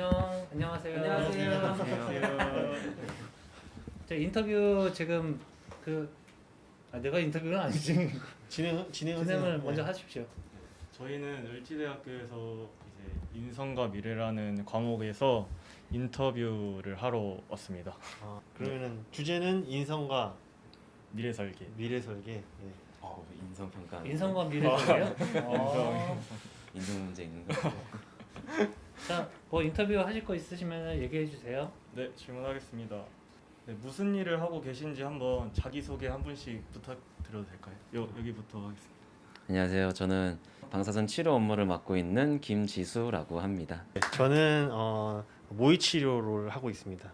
안녕 안녕하세요. 안녕하세요. 저 인터뷰 지금 그 아, 내가 인터뷰는 아니지. 진행 진행하세요. 진행을 먼저 네. 하십시오. 저희는 을지대학교에서 이제 인성과 미래라는 과목에서 인터뷰를 하러 왔습니다. 아, 그러면은 주제는 인성과 미래 설계. 미래 설계. 예. 어, 인성 평가. 인성과 미래예요. 어. 인성 문제 있는 거. 자, 뭐 인터뷰 하실 거 있으시면 얘기해 주세요. 네, 질문하겠습니다. 네, 무슨 일을 하고 계신지 한번 자기 소개 한 분씩 부탁드려도 될까요? 요 여기부터 하겠습니다. 안녕하세요. 저는 방사선 치료 업무를 맡고 있는 김지수라고 합니다. 네, 저는 어, 모의 치료를 하고 있습니다.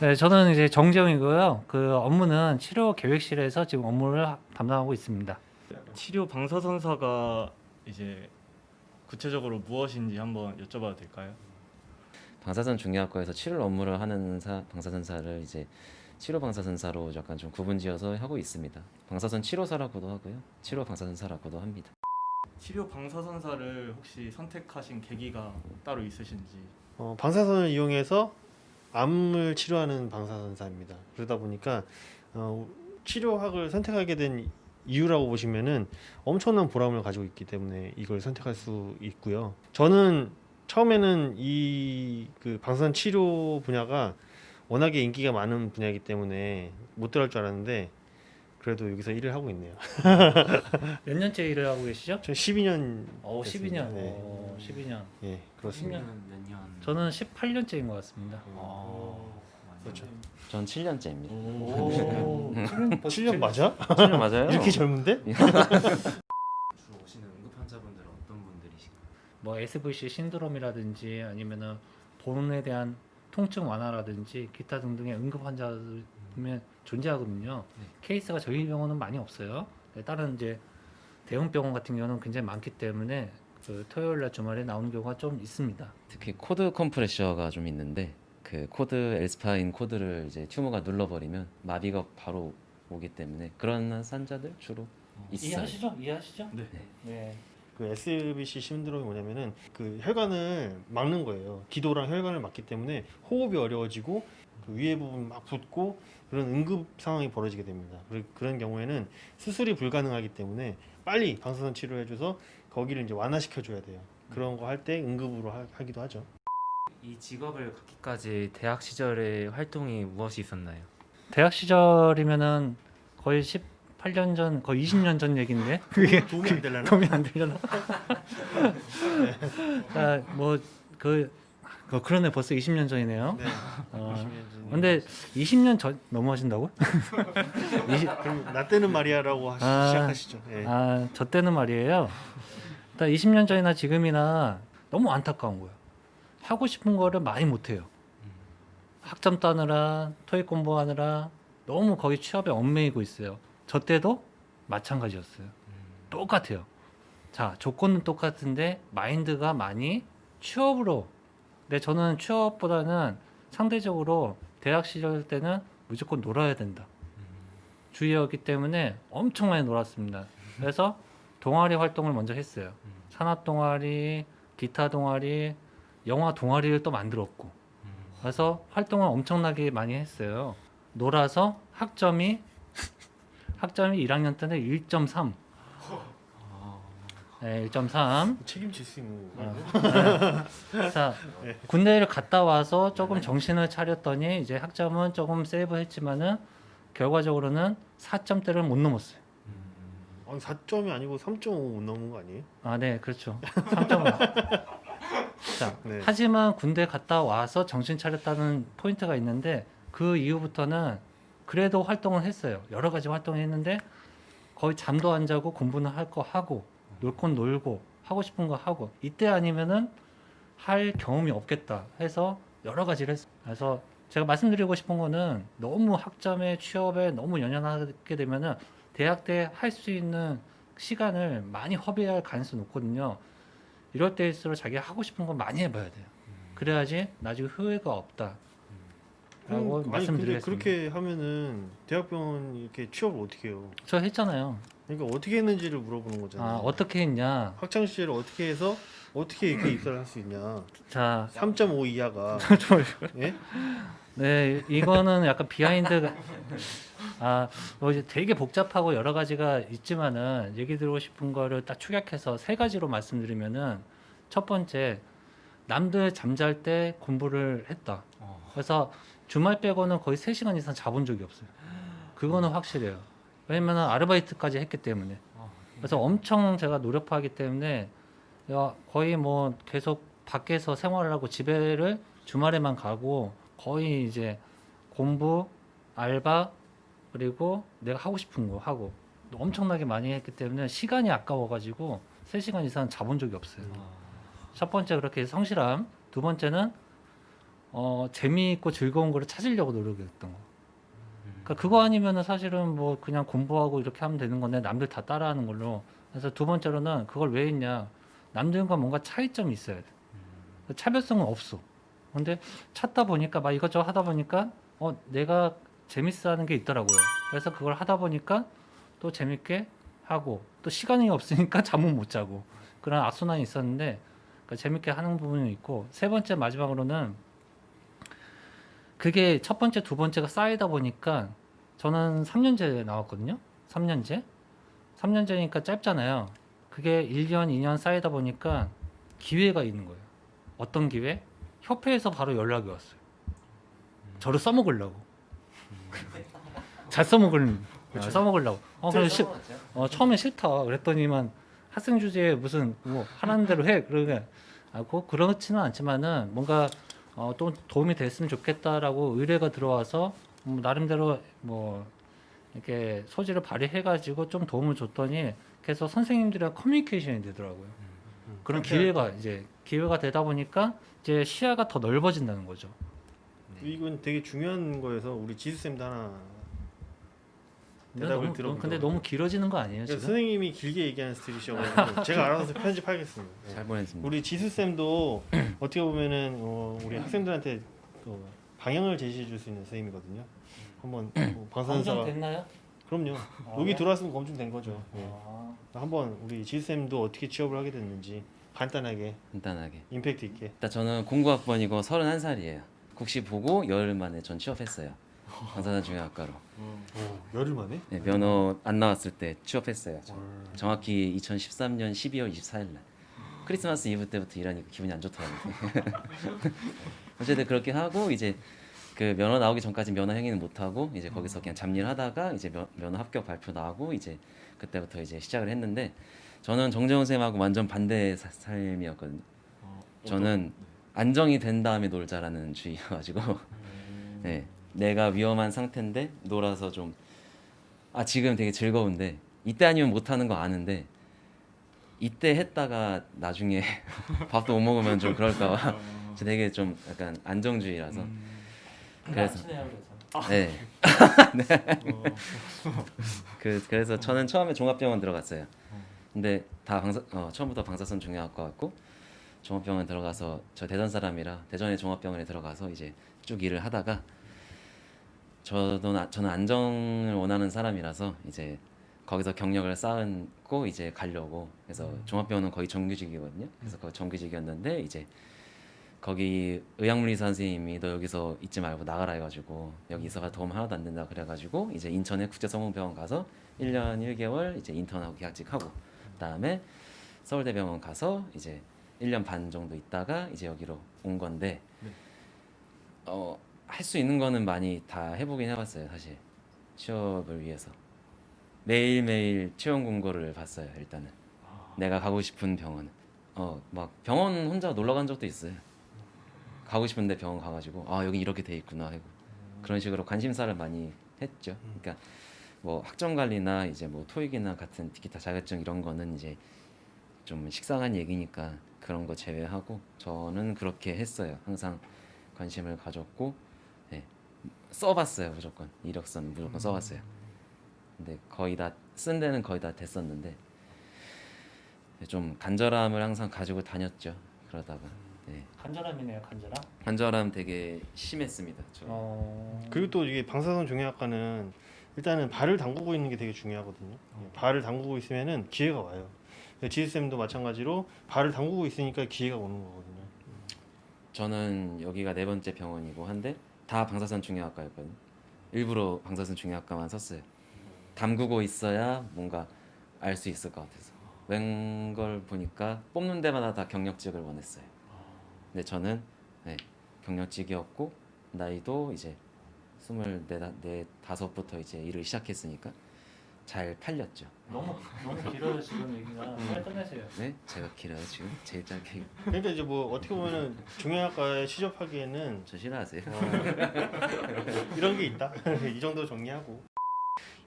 네, 저는 이제 정재영이고요. 그 업무는 치료 계획실에서 지금 업무를 하- 담당하고 있습니다. 치료 방사선사가 이제 구체적으로 무엇인지 한번 여쭤봐도 될까요? 방사선 중의학과에서 치료 업무를 하는 사, 방사선사를 이제 치료 방사선사로 약간 좀 구분지어서 하고 있습니다. 방사선 치료사라고도 하고요. 치료 방사선사라고도 합니다. 치료 방사선사를 혹시 선택하신 계기가 따로 있으신지? 어, 방사선을 이용해서 암을 치료하는 방사선사입니다. 그러다 보니까 어, 치료학을 선택하게 된 이유라고 보시면은 엄청난 보람을 가지고 있기 때문에 이걸 선택할 수 있고요. 저는 처음에는 이 그 방사선 치료 분야가 워낙에 인기가 많은 분야이기 때문에 못 들어갈 줄 알았는데 그래도 여기서 일을 하고 있네요. 몇 년째 일을 하고 계시죠? 저 12년 어, 됐습니다. 12년. 네. 어, 12년. 예, 그렇습니다. 10년. 몇 년? 저는 18년째인 것 같습니다. 그렇죠. 전 7년째입니다. 오, 7년 맞아? 7년 맞아요? 이렇게 젊은데? 주로 오시는 응급 환자분들은 어떤 분들이신가요? 뭐 SVC 신드롬이라든지 아니면은 본에 대한 통증 완화라든지 기타 등등의 응급 환자면 존재하거든요. 네. 케이스가 저희 병원은 많이 없어요. 네, 다른 이제 대형 병원 같은 경우는 굉장히 많기 때문에 그 토요일 날 주말에 나오는 경우가 좀 있습니다. 특히 코드 컴프레셔가 좀 있는데 그 코드 엘스파인 코드를 이제 튜머가 눌러버리면 마비가 바로 오기 때문에 그런 산자들 주로 있어요. 이해하시죠? 이해하시죠? 네. 네. 그 SBC 신드롬이 뭐냐면은 그 혈관을 막는 거예요. 기도랑 혈관을 막기 때문에 호흡이 어려워지고 그 위에 부분 막 붓고 그런 응급 상황이 벌어지게 됩니다. 그리- 그런 경우에는 수술이 불가능하기 때문에 빨리 방사선 치료해줘서 거기를 이제 완화시켜 줘야 돼요. 그런 거 할 때 응급으로 하, 하기도 하죠. 이 직업을 갖기까지 대학 시절의 활동이 무엇이 있었나요? 대학 시절이면은 거의 18년 전, 거의 20년 전 얘기인데 그게 도움이 안 되려나? 도움이 안 되려나? 자, 뭐그 그, 그러네 벌써 20년 전이네요. 네. 어, 20년 전이요. 근데 20년 전 넘어가신다고? 20, 그럼 나 때는 말이야라고 하시, 아. 시작하시죠. 예. 아, 저 때는 말이에요. 일단 20년 전이나 지금이나 너무 안타까운 거예요. 하고 싶은 거를 많이 못 해요. 학점 따느라 토익 공부하느라 너무 거기 취업에 얽매이고 있어요. 저 때도 마찬가지였어요. 똑같아요. 자, 조건은 똑같은데 마인드가 많이 취업으로. 근데 저는 취업보다는 상대적으로 대학 시절 때는 무조건 놀아야 된다. 주의였기 때문에 엄청 많이 놀았습니다. 그래서 동아리 활동을 먼저 했어요. 산악 동아리, 기타 동아리, 영화 동아리를 또 만들었고. 그래서 활동을 엄청나게 많이 했어요. 놀아서 학점이 학점이 1학년 때는 1.3. 네, 1.3. 책임질 수 있는 어. 거예요. 네. 자, 군대를 갔다 와서 조금 정신을 차렸더니 이제 학점은 조금 세이브했지만은 결과적으로는 4점대를 못 넘었어요. 아니 4점이 아니고 3.5못 넘은 거 아니에요? 아, 네, 그렇죠. 3점을. 자, 네. 하지만 군대 갔다 와서 정신 차렸다는 포인트가 있는데 그 이후부터는 그래도 활동을 했어요. 여러 가지 활동을 했는데 거의 잠도 안 자고 공부는 할 거 하고 놀 건 놀고 하고 싶은 거 하고 이때 아니면은 할 경험이 없겠다 해서 여러 가지를 했어요. 그래서 제가 말씀드리고 싶은 거는 너무 학점에 취업에 너무 연연하게 되면은 대학 때 할 수 있는 시간을 많이 허비할 가능성이 높거든요. 이럴 때일수록 자기가 하고 싶은 거 많이 해봐야 돼요. 그래야지 나중에 후회가 없다. 라고 그럼, 아니 근데 말씀드리겠습니다. 그렇게 하면은 대학병원 이렇게 취업을 어떻게 해요? 저 했잖아요. 그러니까 어떻게 했는지를 물어보는 거잖아요. 아 어떻게 했냐? 학창 시절을 어떻게 해서 어떻게 이렇게 입사를 할 수 있냐? 자, 3.5 이하가 예? 네 이거는 약간 비하인드가 아, 뭐 이제 되게 복잡하고 여러 가지가 있지만은 얘기 드리고 싶은 거를 딱 축약해서 세 가지로 말씀드리면은 첫 번째 남들 잠잘 때 공부를 했다. 그래서 주말 빼고는 거의 3시간 이상 자본 적이 없어요. 그거는 확실해요. 왜냐면 아르바이트까지 했기 때문에. 그래서 엄청 제가 노력하기 때문에 야, 거의 뭐 계속 밖에서 생활을 하고 집에를 주말에만 가고 거의 이제 공부, 알바 그리고 내가 하고 싶은 거 하고 엄청나게 많이 했기 때문에 시간이 아까워가지고 3시간 이상 자본 적이 없어요. 첫 번째 그렇게 성실함, 두 번째는 어, 재미있고 즐거운 거를 찾으려고 노력했던 거. 그러니까 그거 아니면은 사실은 뭐 그냥 공부하고 이렇게 하면 되는 건데 남들 다 따라하는 걸로. 그래서 두 번째로는 그걸 왜 했냐? 남들과 뭔가 차이점이 있어야 돼. 차별성은 없어. 근데 찾다 보니까 막 이것저것 하다 보니까 어 내가 재밌어하는 게 있더라고요. 그래서 그걸 하다 보니까 또 재밌게 하고 또 시간이 없으니까 잠은 못 자고 그런 악순환이 있었는데 그러니까 재밌게 하는 부분이 있고 세 번째 마지막으로는 그게 첫 번째 두 번째가 쌓이다 보니까 저는 3년제 나왔거든요. 3년제. 3년제니까 짧잖아요. 그게 1년, 2년 쌓이다 보니까 기회가 있는 거예요. 어떤 기회? 협회에서 바로 연락이 왔어요. 저를 써먹으려고. 잘 써먹을, 아, 써먹으려고. 어, 그래서 시, 어, 처음에 싫다. 그랬더니만 학생 주제에 무슨 뭐 하라는 대로 해. 그러게. 아, 그 그렇지는 않지만은 뭔가 어, 또 도움이 됐으면 좋겠다라고 의뢰가 들어와서 음, 나름대로 뭐 이렇게 소지를 발휘해가지고 좀 도움을 줬더니 계속 선생님들이랑 커뮤니케이션이 되더라고요. 그런 기회가 이제 기회가 되다 보니까 이제 시야가 더 넓어진다는 거죠. 이건 되게 중요한 거여서 우리 지수 쌤도 하나 근데 대답을 너무, 들어보도록 근데 너무 길어지는 거 아니에요 그러니까 지금? 선생님이 길게 얘기하는 스타일이셔가지고 제가 알아서 편집하겠습니다. 예. 잘 보냈습니다. 우리 지수 쌤도 어떻게 보면은 어, 우리 학생들한테 어, 방향을 제시해 줄 수 있는 선생님이거든요. 한번 뭐 방사선사가 됐나요? 그럼요. 아, 여기 네? 들어왔으면 검증된 거죠. 예. 아, 한번 우리 지수 쌤도 어떻게 취업을 하게 됐는지 간단하게 간단하게. 임팩트 있게. 일단 저는 09학번이고 31살이에요. 국시 보고 열흘 만에 전 취업했어요. 방사선 중요학과로. 오, 열흘 만에? 네, 면허 안 나왔을 때 취업했어요. 저. 정확히 2013년 12월 24일 날. 크리스마스 이브 때부터 일하니까 기분이 안 좋더라고요. 어쨌든 그렇게 하고 이제 그 면허 나오기 전까지 면허 행위는 못 하고 이제 거기서 그냥 잡일 하다가 이제 면, 면허 합격 발표 나오고 이제 그때부터 이제 시작을 했는데 저는 정재훈 쌤하고 완전 반대 사- 삶이었거든요. 어, 저는 안정이 된 다음에 놀자라는 주의여가지고. 네, 내가 위험한 상태인데 놀아서 좀 아 지금 되게 즐거운데 이때 아니면 못하는 거 아는데 이때 했다가 나중에 밥도 못 먹으면 좀 그럴까봐 저 되게 좀 약간 안정주의라서. 그래서 친해요 그래서. 네. 그 그래서 저는 처음에 종합병원 들어갔어요. 근데 다 방사 어, 처음부터 방사선 중요학과였고 종합병원 들어가서 저 대전 사람이라 대전의 종합병원에 들어가서 이제 쭉 일을 하다가 저도 나- 저는 안정을 원하는 사람이라서 이제 거기서 경력을 쌓고 이제 가려고 그래서 종합병원은 거의 정규직이거든요. 그래서 거기 정규직이었는데 이제 거기 의학물리사 선생님이 너 여기서 있지 말고 나가라 해가지고 여기 있어가 도움 하나도 안 된다 그래가지고 이제 인천의 국제성공병원 가서 1년 1개월 이제 인턴하고 계약직하고 그다음에 서울대병원 가서 이제 1년 반 정도 있다가 이제 여기로 온 건데 네. 어, 할 수 있는 거는 많이 다 해보긴 해봤어요 사실. 취업을 위해서. 매일매일 채용 공고를 봤어요 일단은. 내가 가고 싶은 병원. 어막 병원 혼자 놀러 간 적도 있어요. 가고 싶은데 병원 가가지고 아 여기 이렇게 돼 있구나 하고. 그런 식으로 관심사를 많이 했죠. 그러니까 뭐 학점 관리나 이제 뭐 토익이나 같은 기타 자격증 이런 거는 이제 좀 식상한 얘기니까 그런 거 제외하고 저는 그렇게 했어요 항상 관심을 가졌고 네. 써봤어요 무조건 이력서는 무조건 써봤어요 근데 거의 다 쓴 데는 거의 다 됐었는데 좀 간절함을 항상 가지고 다녔죠 그러다가 네. 간절함이네요 간절함. 간절함 되게 심했습니다 저 어. 그리고 또 이게 방사선 중요학과는 일단은 발을 담그고 있는 게 되게 중요하거든요. 예, 발을 담그고 있으면은 기회가 와요. 지스쌤도 마찬가지로 발을 담그고 있으니까 기회가 오는 거거든요. 저는 여기가 네 번째 병원이고 한데 다 방사선 중요학과였거든요. 일부러 방사선 중요학과만 썼어요. 담그고 있어야 뭔가 알 수 있을 것 같아서. 웬걸 보니까 뽑는 데마다 다 경력직을 원했어요. 근데 저는 네, 경력직이었고 나이도 이제 스물네 네 다섯부터 이제 일을 시작했으니까 잘 팔렸죠. 너무 너무 길어요 지금 얘기가. 빨리 끝내세요. 네, 제가 길어요 지금 제일 짧게. 그러니까 이제 뭐 어떻게 보면은 중형학과에 취업하기에는 저 싫어하세요? 어, 이런 게 있다. 이 정도 정리하고.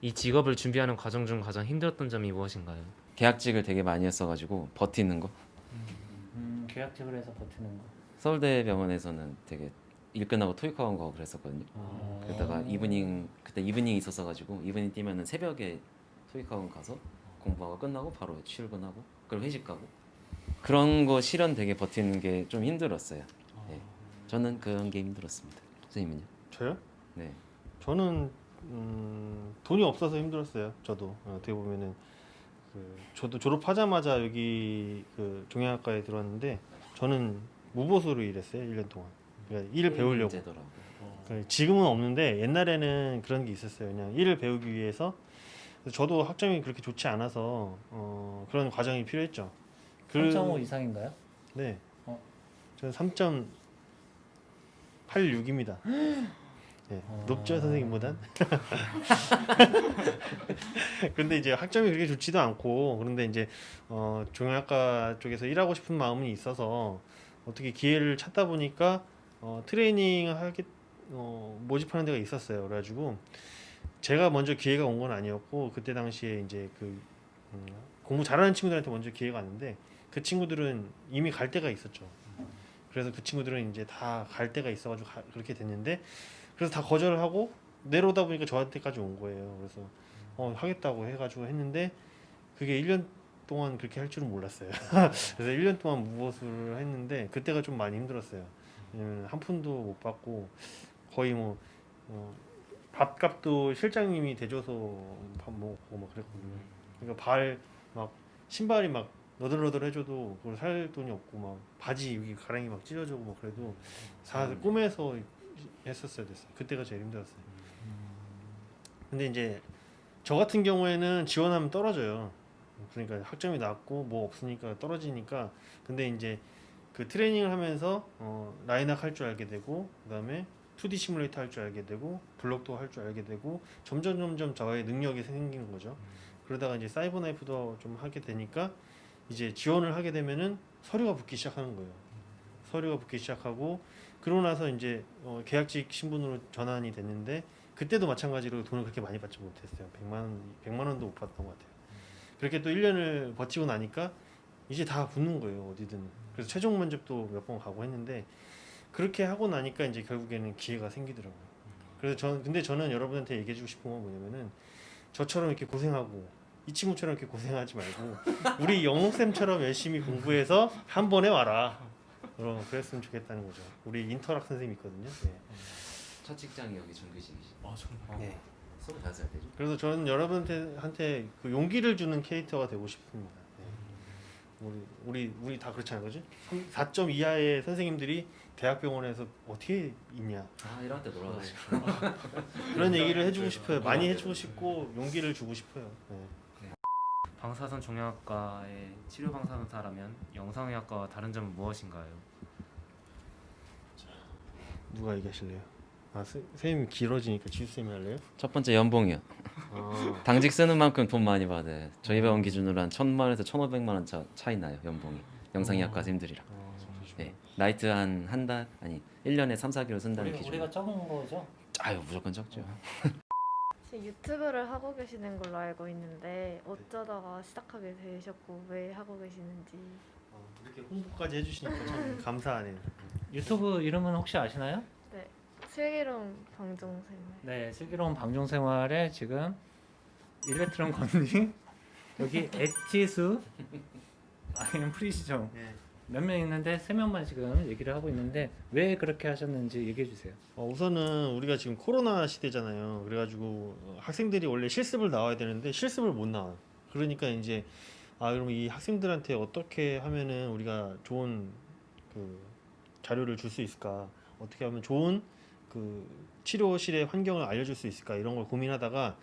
이 직업을 준비하는 과정 중 가장 힘들었던 점이 무엇인가요? 계약직을 되게 많이 했어가지고 버티는 거. 음, 계약직을 해서 버티는 거. 서울대 병원에서는 되게 일 끝나고 토익학원 가고 그랬었거든요. 아. 그러다가 이브닝 그때 이브닝 있었어 가지고 이브닝 뛰면은 새벽에 토익학원 가서 공부하고 끝나고 바로 출근하고 그리고 회식 가고 그런 거 실현 되게 버티는 게 좀 힘들었어요. 네. 저는 그런 게 힘들었습니다. 선생님은요? 저요? 네. 저는 음, 돈이 없어서 힘들었어요. 저도 어, 어떻게 보면은 그, 저도 졸업하자마자 여기 그 종양학과에 들어왔는데 저는 무보수로 일했어요. 1년 동안. 그러니까 일을 배우려고. 문제더라고요. 그 지금은 없는데 옛날에는 그런 게 있었어요. 그냥 일을 배우기 위해서. 그래서 저도 학점이 그렇게 좋지 않아서 어, 그런 과정이 필요했죠. 그- 3.5 이상인가요? 네. 어. 저는 3.86입니다. 네, 어. 높죠 선생님보단. 근데 이제 학점이 그렇게 좋지도 않고 그런데 이제 어, 종양학과 쪽에서 일하고 싶은 마음이 있어서 어떻게 기회를 찾다 보니까 어, 트레이닝 하게 어, 모집하는 데가 있었어요. 그래가지고 제가 먼저 기회가 온 건 아니었고 그때 당시에 이제 그 음, 공부 잘하는 친구들한테 먼저 기회가 왔는데 그 친구들은 이미 갈 데가 있었죠. 그래서 그 친구들은 이제 다 갈 데가 있어가지고 가- 그렇게 됐는데 그래서 다 거절을 하고 내려오다 보니까 저한테까지 온 거예요. 그래서 어, 하겠다고 해가지고 했는데 그게 1년 동안 그렇게 할 줄은 몰랐어요. 그래서 1년 동안 무보수를 했는데 그때가 좀 많이 힘들었어요. 왜냐면 한 푼도 못 받고 거의 뭐 어, 밥값도 실장님이 대줘서 밥 먹고 막 그랬거든요. 그러니까 발 막 신발이 막 너덜너덜 해줘도 그걸 살 돈이 없고 막 바지 여기 가랑이 막 찢어지고 막 그래도 다 꿈에서 했었어야 됐어요. 그때가 제일 힘들었어요. 근데 이제 저 같은 경우에는 지원하면 떨어져요. 그러니까 학점이 낮고 뭐 없으니까 떨어지니까 근데 이제 그 트레이닝을 하면서 어, 라인학 할 줄 알게 되고 그다음에 2D 시뮬레이터 할 줄 알게 되고 블록도 할 줄 알게 되고 점점 점점 저의 능력이 생기는 거죠. 그러다가 이제 사이버 나이프도 좀 하게 되니까 이제 지원을 하게 되면은 서류가 붙기 시작하는 거예요. 서류가 붙기 시작하고 그러고 나서 이제 어, 계약직 신분으로 전환이 됐는데 그때도 마찬가지로 돈을 그렇게 많이 받지 못했어요. 100만 원, 100만 원도 못 받았던 것 같아요. 그렇게 또 1년을 버티고 나니까 이제 다 붙는 거예요. 어디든. 그래서 최종 면접도 몇 번 가고 했는데 그렇게 하고 나니까 이제 결국에는 기회가 생기더라고요. 그래서 저는 근데 저는 여러분한테 얘기해 주고 싶은 건 뭐냐면은 저처럼 이렇게 고생하고 이 친구처럼 이렇게 고생하지 말고 우리 영옥쌤처럼 열심히 공부해서 한 번에 와라. 그럼 그랬으면 좋겠다는 거죠. 우리 인터락 선생님 있거든요. 네. 첫 직장이 여기 정규직이시. 아 정말. 네. 스물 다섯 살 때죠. 그래서 저는 여러분한테 한테 그 용기를 주는 캐릭터가 되고 싶습니다. 네. 우리 우리 우리 다 그렇잖아요, 그지? 4점 이하의 선생님들이 대학병원에서 어떻게 있냐 아 이런 때 놀아가지고. 그런 얘기를 해주고 싶어요. 많이 해주고 싶고 용기를 주고 싶어요. 네. 방사선 종양학과의 치료 방사선사라면 영상의학과와 다른 점은 무엇인가요? 누가 얘기하실래요? 아 스- 선생님 길어지니까 지수 쌤이 할래요? 첫 번째 연봉이요. 아, 당직 쓰는 만큼 돈 많이 받아요. 저희 병원 기준으로 한 천만 원에서 천오백만 원 차, 차이 나요 연봉이. 영상의학과 쌤들이랑. 아, 네. 나이트 한 한 달 아니 1년에 3, 4개월 쓴다는 우리, 기준. 우리가 적은 거죠? 아유 무조건 적죠. 지금 유튜브를 하고 계시는 걸로 알고 있는데 어쩌다가 시작하게 되셨고 왜 하고 계시는지 어, 이렇게 홍보까지 해주시니까 참 감사하네요. 유튜브 이름은 혹시 아시나요? 슬기로운 방종생활 네, 슬기로운 방송 생활에 지금 일렉트론 건닝 여기 엣지수 아니면 프리시정 네. 몇 명 있는데 세 명만 지금 얘기를 하고 있는데 왜 그렇게 하셨는지 얘기해 주세요. 어, 우선은 우리가 지금 코로나 시대잖아요. 그래가지고 어, 학생들이 원래 실습을 나와야 되는데 실습을 못 나와요. 그러니까 이제 아 그럼 이 학생들한테 어떻게 하면은 우리가 좋은 그 자료를 줄 수 있을까? 어떻게 하면 좋은 그 치료실의 환경을 알려줄 수 있을까? 이런 걸 고민하다가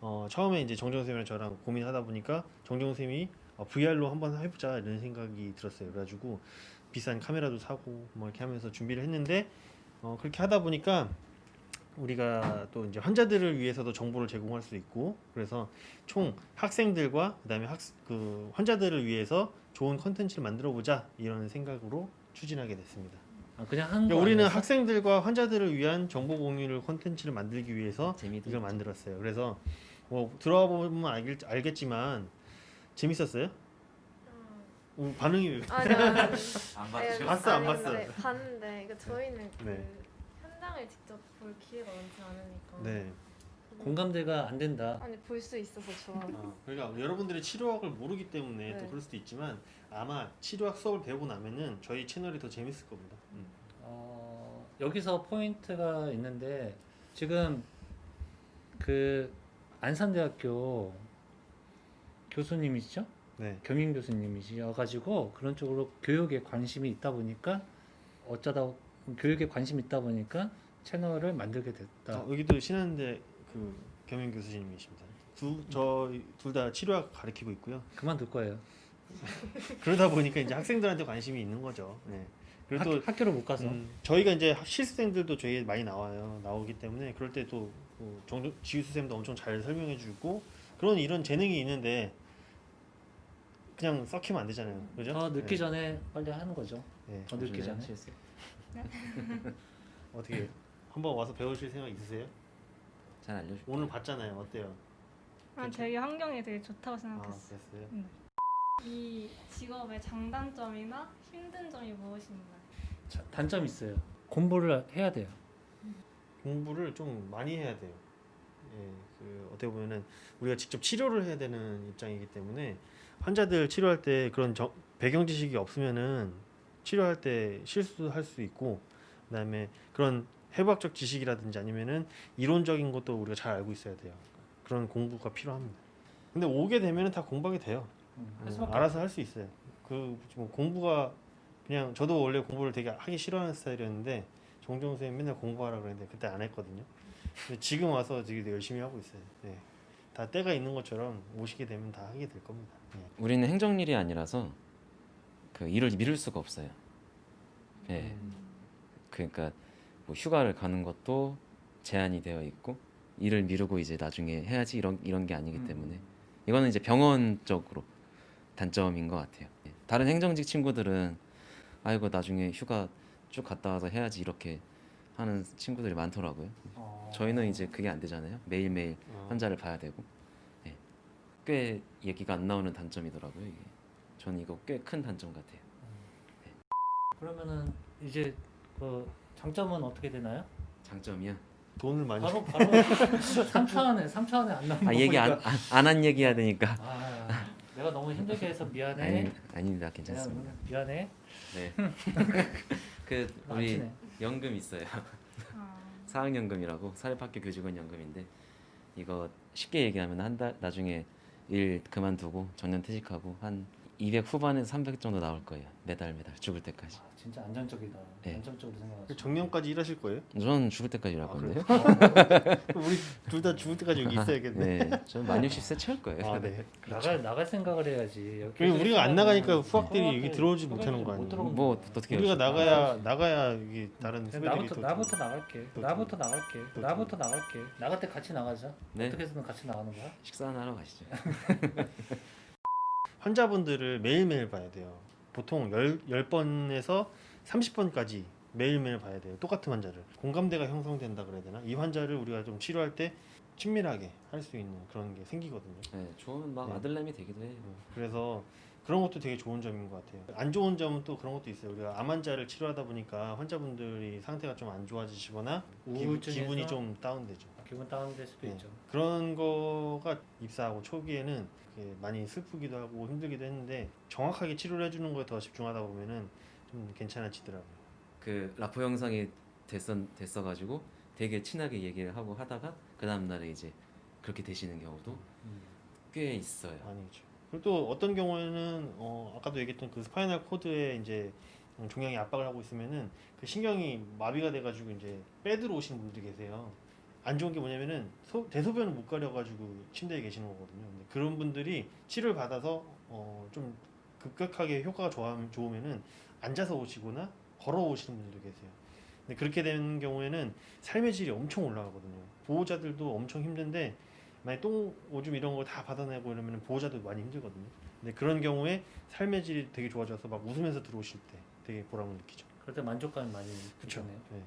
어, 처음에 이제 정정 선생님이랑 저랑 고민하다 보니까 정정 선생님이 어, VR로 한번 해보자 이런 생각이 들었어요. 그래가지고 비싼 카메라도 사고 뭐 이렇게 하면서 준비를 했는데 어, 그렇게 하다 보니까 우리가 또 이제 환자들을 위해서도 정보를 제공할 수 있고 그래서 총 학생들과 그다음에 학, 그 환자들을 위해서 좋은 컨텐츠를 만들어 보자 이런 생각으로 추진하게 됐습니다. 아, 그냥 한 그러니까 거 우리는 아니었어? 학생들과 환자들을 위한 정보 공유를 컨텐츠를 만들기 위해서 재미도 이걸. 만들었어요. 그래서 뭐 들어와 보면 알겠, 알겠지만 재밌었어요? 음, 어, 반응이 왜- 아니 아니. 안 아니, 봤어, 안 아니, 봤어? 근데 봤는데 그러니까 저희는 그 네. 현장을 직접 볼 기회가 많지 않으니까. 네. 공감대가 안 된다. 아니 볼 수 있어서 좋아. 어, 그러니까 여러분들이 치료학을 모르기 때문에 또 네. 그럴 수도 있지만 아마 치료학 수업을 배우고 나면은 저희 채널이 더 재밌을 겁니다. 음. 어, 여기서 포인트가 있는데 지금 그 안산대학교 교수님이시죠? 네. 겸임 교수님이셔가지고 그런 쪽으로 교육에 관심이 있다 보니까 어쩌다 교육에 관심 이 있다 보니까 채널을 만들게 됐다. 어, 여기도 신한대 그 겸임 교수님이십니다. 두저둘 다 치료학 가르치고 있고요. 그만둘 거예요. 그러다 보니까 이제 학생들한테 관심이 있는 거죠. 네. 그리고 또 학, 학교를 못 가서 음, 저희가 이제 실습생들도 저희 많이 나와요. 나오기 때문에 그럴 때또 뭐 정정 지우수 쌤도 엄청 잘 설명해 주고 그런 이런 재능이 있는데 그냥 썩히면 안 되잖아요. 그죠? 더 늦기 네. 전에 빨리 하는 거죠. 네. 더 늦기 전에. 실수. 어떻게 한번 와서 배우실 생각 있으세요? 잘 알려줘. 오늘 봤잖아요. 어때요? 아, 되게 환경이 되게 좋다고 아 생각했어요. 그랬어요. 이 직업의 장단점이나 힘든 점이 무엇인가요? 자, 단점 있어요. 공부를 해야 돼요. 공부를 좀 많이 해야 돼요. 예, 그 어떻게 보면은 우리가 직접 치료를 해야 되는 입장이기 때문에 환자들 치료할 때 그런 정- 배경 지식이 없으면은 치료할 때 실수할 수 있고 그다음에 그런 해부학적 지식이라든지 아니면은 이론적인 것도 우리가 잘 알고 있어야 돼요. 그런 공부가 필요합니다. 근데 오게 되면은 다 공부하게 돼요. 음, 할 음, 수밖에 알아서 할 수 있어요. 그뭐 공부가 그냥 저도 원래 공부를 되게 하기 싫어하는 스타일이었는데 종종 선생님 맨날 공부하라 그랬는데 그때 안 했거든요. 근데 지금 와서 되게 열심히 하고 있어요. 네. 다 때가 있는 것처럼 오시게 되면 다 하게 될 겁니다. 네. 우리는 행정일이 아니라서 그 일을 미룰 수가 없어요. 예. 그러니까 뭐 휴가를 가는 것도 제한이 되어 있고 일을 미루고 이제 나중에 해야지 이런 이런 게 아니기 음. 때문에 이거는 이제 병원적으로 단점인 것 같아요. 예. 다른 행정직 친구들은 아이고 나중에 휴가 쭉 갔다 와서 해야지 이렇게 하는 친구들이 많더라고요. 어, 저희는 이제 그게 안 되잖아요. 매일 매일 어, 환자를 봐야 되고 예. 꽤 얘기가 안 나오는 단점이더라고요. 이게. 저는 이거 꽤 큰 단점 같아요. 그러면은 이제 그 장점은 어떻게 되나요? 장점이요? 돈을 많이 바로 바로 3차 안에 3차 안에 안 나온 아 거 얘기 안 보니까 안한 얘기 해야 되니까. 아, 내가 너무 힘들게 해서 미안해. 아니 아닙니다. 괜찮습니다. 미안해. 네. 그 안 우리. 연금 있어요. 아, 사학연금이라고 사립학교 교직원 연금인데 이거 쉽게 얘기하면 한 달 나중에 일 그만두고 정년 퇴직하고 한 200 후반에서 300 정도 나올 거예요. 매달 매달 죽을 때까지. 아, 진짜 안정적이다. 네. 안정적으로 생각하시. 정년까지 일하실 거예요? 저는 죽을 때까지 일할 아, 건데요. 우리 둘 다 죽을 때까지 여기 있어야겠네. 네, 저는 만 60세 채울 거예요. 아 네. 나갈 나갈 생각을 해야지. 여기 그리고 우리가 안 나가니까 후학들이 여기 들어오지 못하는 거 못 아니에요? 들어오는 뭐. 어떻게 우리가? 나가야 나가야 여기 다른 후배들이 나부터 또 나부터 나갈게. 또 나부터 나갈게. 또 나부터 나갈게. 나갈 때 같이 나가자. 네. 어떻게 해서든 같이 나가는 거야? 식사 하러 가시죠. 환자분들을 매일매일 봐야 돼요. 보통 10, 10 번에서 30번까지 매일매일 봐야 돼요. 똑같은 환자를. 공감대가 형성된다 그래야 되나? 이 환자를 우리가 좀 치료할 때 친밀하게 할 수 있는 그런 게 생기거든요. 네, 좋은 막 네. 아들내미 되기도 해요. 그래서 그런 것도 되게 좋은 점인 것 같아요. 안 좋은 점은 또 그런 것도 있어요. 우리가 암 환자를 치료하다 보니까 환자분들이 상태가 좀 안 좋아지시거나 기분, 우울증에서 기분이 좀 다운되죠. 기분 다운될 수도 네. 있죠. 그런 거가 입사하고 초기에는 많이 슬프기도 하고 힘들기도 했는데 정확하게 치료를 해주는 거에 더 집중하다 보면은 좀 괜찮아지더라고요. 그 라포 형성이 됐어 됐어가지고 되게 친하게 얘기를 하고 하다가 그 다음 날에 이제 그렇게 되시는 경우도 꽤 있어요. 아니죠. 그리고 또 어떤 경우에는 어, 아까도 얘기했던 그 스파이널 코드에 이제 음, 종양이 압박을 하고 있으면은 그 신경이 마비가 돼가지고 이제 빼들어 오시는 분들이 계세요. 안 좋은 게 뭐냐면은 소, 대소변을 못 가려가지고 침대에 계시는 거거든요. 근데 그런 분들이 치료를 받아서 어, 좀 급격하게 효과가 좋아, 좋으면은 앉아서 오시거나 걸어 오시는 분들도 계세요. 근데 그렇게 되는 경우에는 삶의 질이 엄청 올라가거든요. 보호자들도 엄청 힘든데 만약 똥 오줌 이런 거다 받아내고 이러면 보호자도 많이 힘들거든요. 근데 그런 경우에 삶의 질이 되게 좋아져서 막 웃으면서 들어오실 때 되게 보람을 느끼죠. 그럴 때 만족감이 많이. 있겠네요. 네.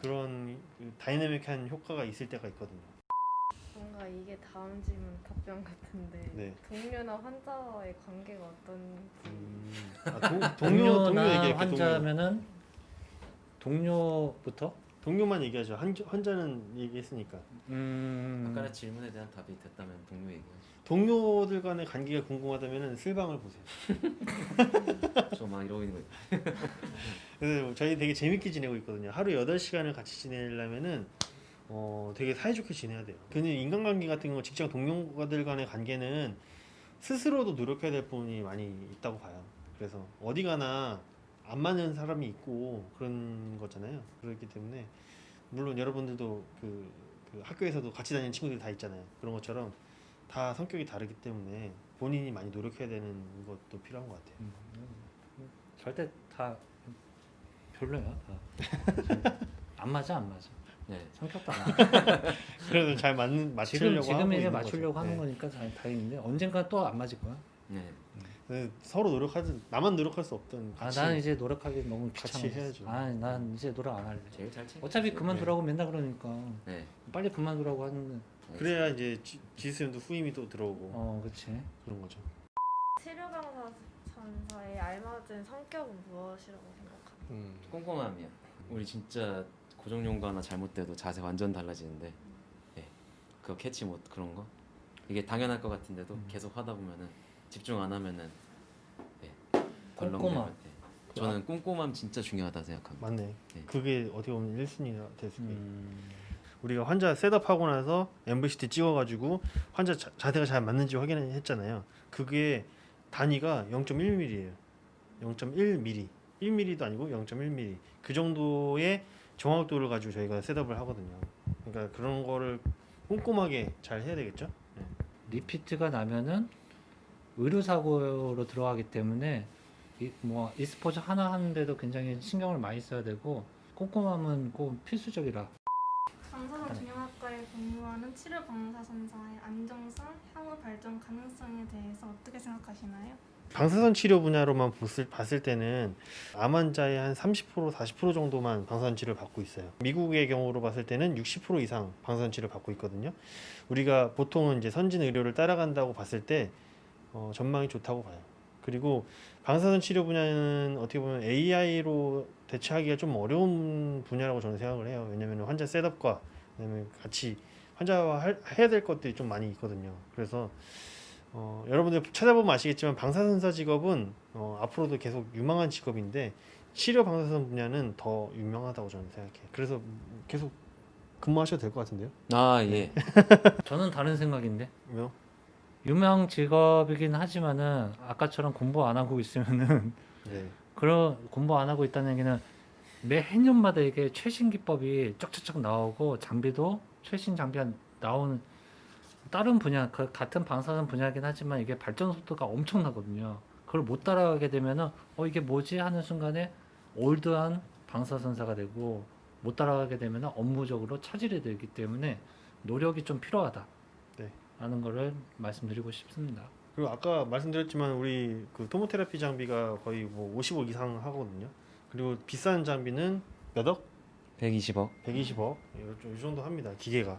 그런 그 다이내믹한 효과가 있을 때가 있거든요. 뭔가 이게 다음 질문 답변 같은데 네. 동료나 환자와의 관계가 어떤지 음, 아, 동, 동료 동료 동료나 얘기할게 동료. 환자면은 동료부터 동료만 얘기하죠. 환, 환자는 얘기했으니까 음, 아까 질문에 대한 답이 됐다면 동료 얘기하죠. 동료들 간의 관계가 궁금하다면 슬방을 보세요. 저 막 이러고 있는 거예요. 그래서 저희 되게 재밌게 지내고 있거든요. 하루 8시간을 같이 지내려면은 어, 되게 사이좋게 지내야 돼요. 근데 인간관계 같은 경우 직장 동료들 간의 관계는 스스로도 노력해야 될 부분이 많이 있다고 봐요. 그래서 어디 가나 안 맞는 사람이 있고 그런 거잖아요. 그렇기 때문에 물론 여러분들도 그, 그 학교에서도 같이 다니는 친구들이 다 있잖아요. 그런 것처럼 다 성격이 다르기 때문에 본인이 많이 노력해야 되는 것도 필요한 것 같아요. 음, 음, 절대 다 별로야. 다. 안 맞아, 안 맞아. 네. 성격도 안 맞아. 그래도 잘 맞는 지금 맞추려고 지금 하고 이제 맞추려고. 하는 네. 거니까 다- 다행인데 언젠가 또 안 맞을 거야. 네. 네, 서로 노력하지 나만 노력할 수 없던 아, 같이 나는 이제 노력하기 너무 같이 귀찮아. 해야죠. 아, 난 이제 노력 안 할래. 제일 잘 챙겨. 어차피 그만두라고 맨날 그러니까 네. 빨리 그만두라고 하는. 그래야 이제 지- 지수님도 후임이 또 들어오고 어, 그렇지. 그런 거죠. 치료 강사 전사의 알맞은 성격은 무엇이라고 생각합니까? 음. 꼼꼼함이야. 우리 진짜 고정 용도 하나 잘못돼도 자세 완전 달라지는데, 예, 그거 캐치 못 그런 거 이게 당연할 것 같은데도 음. 계속 하다 보면은 집중 안 하면은 예, 덜렁대고, 꼼꼼함. 예. 저는 꼼꼼함 진짜 중요하다 생각합니다. 맞네. 네. 그게 어떻게 보면 1순위가 됐을 거예요. 음, 우리가 환자 셋업하고 나서 MVCT 찍어가지고 환자 자, 자세가 잘 맞는지 확인했잖아요. 그게 단위가 0.1mm예요. 0.1mm. 1mm도 아니고 0.1mm. 그 정도의 정확도를 가지고 저희가 셋업을 하거든요. 그러니까 그런 거를 꼼꼼하게 잘 해야 되겠죠? 리피트가 나면은 의료 사고로 들어가기 때문에 이, 뭐 e스포츠 하나 하는데도 굉장히 신경을 많이 써야 되고 꼼꼼함은 꼭 필수적이라. 방사선 중형학과에 근무하는 치료 방사선사의 안정성, 향후 발전 가능성에 대해서 어떻게 생각하시나요? 방사선 치료 분야로만 봤을, 봤을 때는 암 환자의 한 30% 40% 정도만 방사선 치료를 받고 있어요. 미국의 경우로 봤을 때는 60% 이상 방사선 치료를 받고 있거든요. 우리가 보통은 이제 선진 의료를 따라간다고 봤을 때 어, 전망이 좋다고 봐요. 그리고 방사선 치료 분야는 어떻게 보면 AI로 대체하기가 좀 어려운 분야라고 저는 생각을 해요. 왜냐하면 환자 셋업과 그다음에 같이 환자와 할- 해야 될 것들이 좀 많이 있거든요. 그래서 어, 여러분들 찾아보면 아시겠지만 방사선사 직업은 어, 앞으로도 계속 유망한 직업인데 치료 방사선 분야는 더 유명하다고 저는 생각해요. 그래서 계속 근무하셔도 될 것 같은데요? 아 예. 저는 다른 생각인데 왜요? 유명 직업이긴 하지만은 아까처럼 공부 안 하고 있으면은 네. 그런 공부 안 하고 있다는 얘기는 매 해년마다 이게 최신 기법이 쩍쩍쩍 나오고 장비도 최신 장비가 나오는 다른 분야 그 같은 방사선 분야긴 하지만 이게 발전 속도가 엄청나거든요. 그걸 못 따라가게 되면은 어 이게 뭐지 하는 순간에 올드한 방사선사가 되고 못 따라가게 되면은 업무적으로 차질이 되기 때문에 노력이 좀 필요하다. 네. 라는 거를 말씀드리고 싶습니다. 그리고 아까 말씀드렸지만 우리 그 토모테라피 장비가 거의 뭐 50억 이상 하거든요. 그리고 비싼 장비는 몇 억? 120억. 120억 이 정도 합니다. 기계가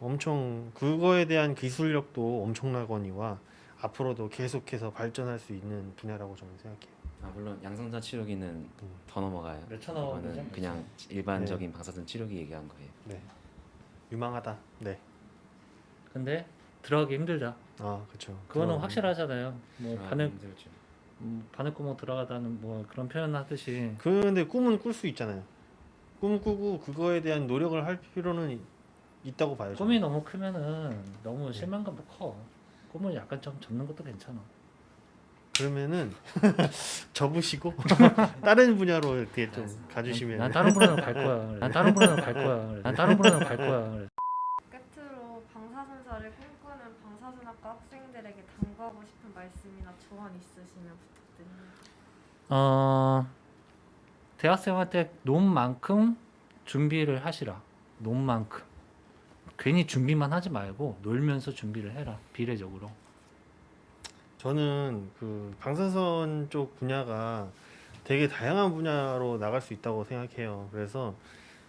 엄청 그거에 대한 기술력도 엄청나거니와 앞으로도 계속해서 발전할 수 있는 분야라고 저는 생각해요. 아, 물론 양성자 치료기는 음. 더 넘어가요. 몇천 원이죠? 이거는 그냥 일반적인 방사선 치료기 얘기한 거예요. 네, 유망하다. 네, 근데 들어가기 힘들다. 아 그렇죠. 그거는 확실하잖아요. 뭐 아, 바늘 힘들죠. 음, 바늘구멍 들어가다는 뭐 그런 표현 하듯이 그런데 꿈은 꿀 수 있잖아요. 꿈 꾸고 그거에 대한 노력을 할 필요는 이- 있다고 봐요. 꿈이 너무 크면은 너무 실망감도 커. 꿈을 약간 좀 접는 것도 괜찮아. 그러면은 접으시고 다른 분야로 이렇게 좀 가주시면 난 다른 분야로 갈 거야. 난 다른 분야로 갈 거야. 난 다른 분야로 갈 거야. 끝으로 방사선사를 꿈꾸는 방사선학과 당부하고 싶은 말씀이나 조언 있으시면 부탁드립니다. 어 대학생한테 논만큼 준비를 하시라. 논만큼 괜히 준비만 하지 말고 놀면서 준비를 해라. 비례적으로. 저는 그 방사선 쪽 분야가 되게 다양한 분야로 나갈 수 있다고 생각해요. 그래서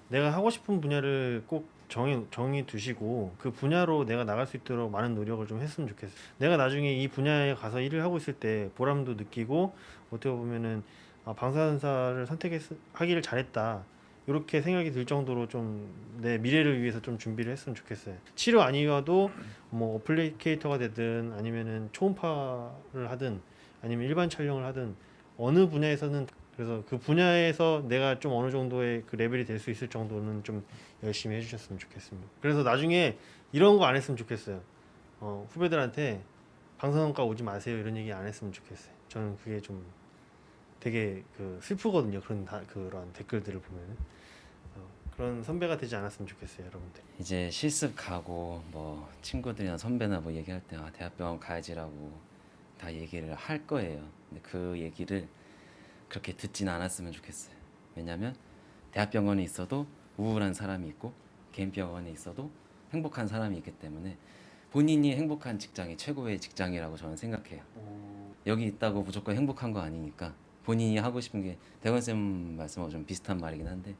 내가 하고 싶은 분야를 꼭 정해 정해 두시고 그 분야로 내가 나갈 수 있도록 많은 노력을 좀 했으면 좋겠어요. 내가 나중에 이 분야에 가서 일을 하고 있을 때 보람도 느끼고 어떻게 보면은 아, 방사선사를 선택하기를 잘했다. 이렇게 생각이 들 정도로 좀 내 미래를 위해서 좀 준비를 했으면 좋겠어요. 치료 아니어도 뭐 어플리케이터가 되든 아니면은 초음파를 하든 아니면 일반 촬영을 하든 어느 분야에서는 그래서 그 분야에서 내가 좀 어느 정도의 그 레벨이 될 수 있을 정도는 좀 열심히 해주셨으면 좋겠습니다. 그래서 나중에 이런 거 안 했으면 좋겠어요. 어, 후배들한테 방사선과 오지 마세요 이런 얘기 안 했으면 좋겠어요. 저는 그게 좀 되게 그 슬프거든요. 그런 다, 그런 댓글들을 보면은 어, 그런 선배가 되지 않았으면 좋겠어요, 여러분들. 이제 실습 가고 뭐 친구들이나 선배나 뭐 얘기할 때 아, 대학병원 가야지라고 다 얘기를 할 거예요. 근데 그 얘기를 그렇게 듣진 않았으면 좋겠어요. 왜냐하면 대학병원에 있어도 우울한 사람이 있고 개인 병원에 있어도 행복한 사람이 있기 때문에 본인이 행복한 직장이 최고의 직장이라고 저는 생각해요. 여기 있다고 무조건 행복한 거 아니니까 본인이 하고 싶은 게 대건 쌤 말씀하고 좀 비슷한 말이긴 한데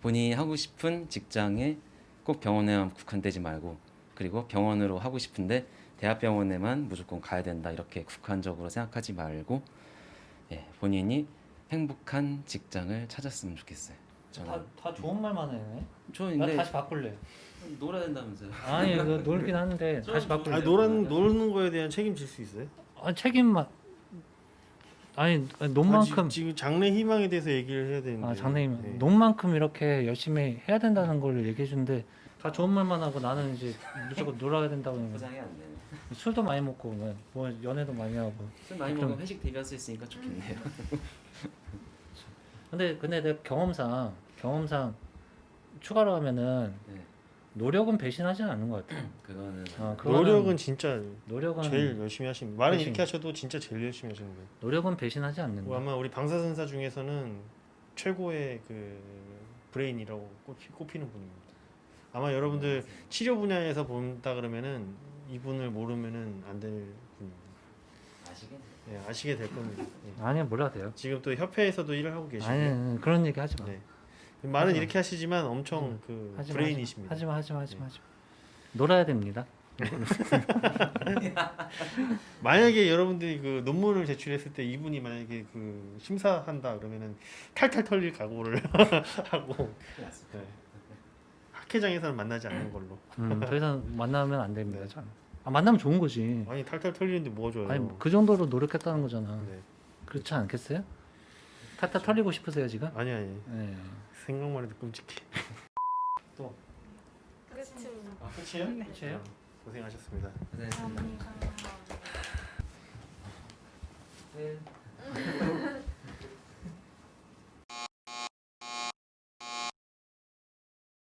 본인이 하고 싶은 직장에 꼭 병원에만 국한되지 말고 그리고 병원으로 하고 싶은데 대학병원에만 무조건 가야 된다 이렇게 국한적으로 생각하지 말고 예, 본인이 행복한 직장을 찾았으면 좋겠어요. 저는 다, 다 좋은 말만 해. 저나 근데 다시 바꿀래. 놀아야 된다면서요? 아니 그 놀긴 하는데 다시 바꿀래. 아니 노는 노는 거에 대한 책임질 수 있어요? 아, 책임만 아니 아니, 아, 논만큼 지, 금 장래 희망에 대해서 얘기를 해야 되는데. 아 장래희망 네. 논만큼 이렇게 열심히 해야 된다는 걸 얘기해 주는데 다 좋은 말만 하고 나는 이제 무조건 놀아야 된다고 하는 거야. 포장이 안 되네. 술도 많이 먹고 뭐, 뭐 연애도 많이 하고 술 많이 좀- 먹으면 회식 대비할 수 있으니까 좋겠네요. 근데 근데 내 경험상 경험상 추가로 하면은 네. 노력은 배신하지 않는 것 같아. 그거는 어, 그거는 노력은 진짜 노력은 제일 열심히 하신 말은 열심히. 이렇게 하셔도 진짜 제일 열심히 하시는 거예요. 노력은 배신하지 않는다. 아마 우리 방사선사 중에서는 최고의 그 브레인이라고 꼽히, 꼽히는 분입니다. 아마 여러분들 치료 분야에서 본다 그러면은 이분을 모르면은 안 될 분입니다. 아시겠네. 예, 아시게 될 겁니다. 예. 아니 몰라도 돼요. 지금 또 협회에서도 일을 하고 계시고 아니, 아니 그런 얘기 하지 마. 네. 말은 하지 마. 이렇게 하시지만 엄청 그 하지 마, 브레인이십니다. 하지 마, 하지 마, 하지 마, 네. 하지 마. 놀아야 됩니다. 만약에 여러분들이 그 논문을 제출했을 때 이분이 만약에 그 심사한다 그러면은 탈탈 털릴 각오를 하고 네. 학회장에서는 만나지 않는 걸로. 음, 더 이상 만나면 안 됩니다. 네. 저는. 아, 만나면 좋은 거지. 아니 탈탈 털리는데 뭐가 좋아요? 아니 그 정도로 노력했다는 거잖아. 네. 그렇지 않겠어요? 탈탈 털리고 싶으세요 지금? 아니 아니 네. 생각만 해도 끔찍해. 끝입니다. 아 끝이에요? 네. 끝이에요? 고생하셨습니다. 고생했습니다. 감사합니다. 네.